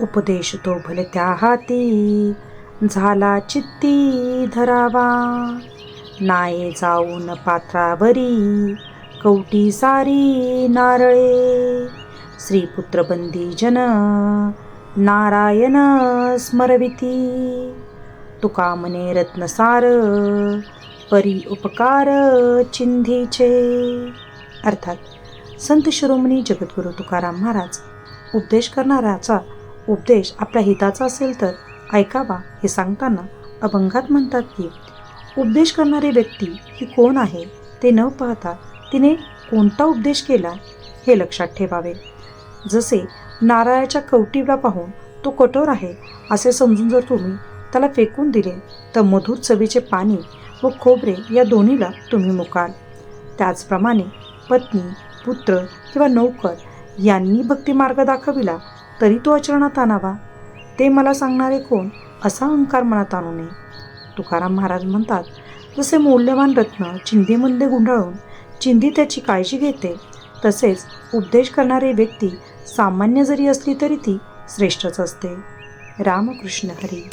उपदेश तो भलत्या हाती झाला चित्ती धरावा. नाये जाऊन पात्रावरी. कवटी सारी नारळे. श्रीपुत्रबंदी जन. नारायण स्मरविती. तुका मने रत्नसार. परी उपकार चिंधीचे. अर्थात संत शिरोमणी जगद्गुरू तुकाराम महाराज उपदेश करणाऱ्याचा उपदेश आपल्या हिताचा असेल तर ऐकावा हे सांगताना अभंगात म्हणतात की उपदेश करणारी व्यक्ती ही कोण आहे ते न पाहता तिने कोणता उपदेश केला हे लक्षात ठेवावे. जसे नारळाच्या कवटीला पाहून तो कठोर आहे असे समजून जर तुम्ही त्याला फेकून दिले तर मधुर चवीचे पाणी व खोबरे या दोन्हीला तुम्ही मुकाल. त्याचप्रमाणे पत्नी पुत्र किंवा नौकर यांनी भक्तिमार्ग दाखविला तरी तो आचरणात आणावा. ते मला सांगणारे कोण? असा अहंकार मनात आणू नये. तुकाराम महाराज म्हणतात जसे मौल्यवान रत्न चिंधीमध्ये गुंडाळून चिंधी त्याची काळजी घेते तसेच उपदेश करणारी व्यक्ती सामान्य जरी असली तरी ती श्रेष्ठच असते. रामकृष्ण हरी.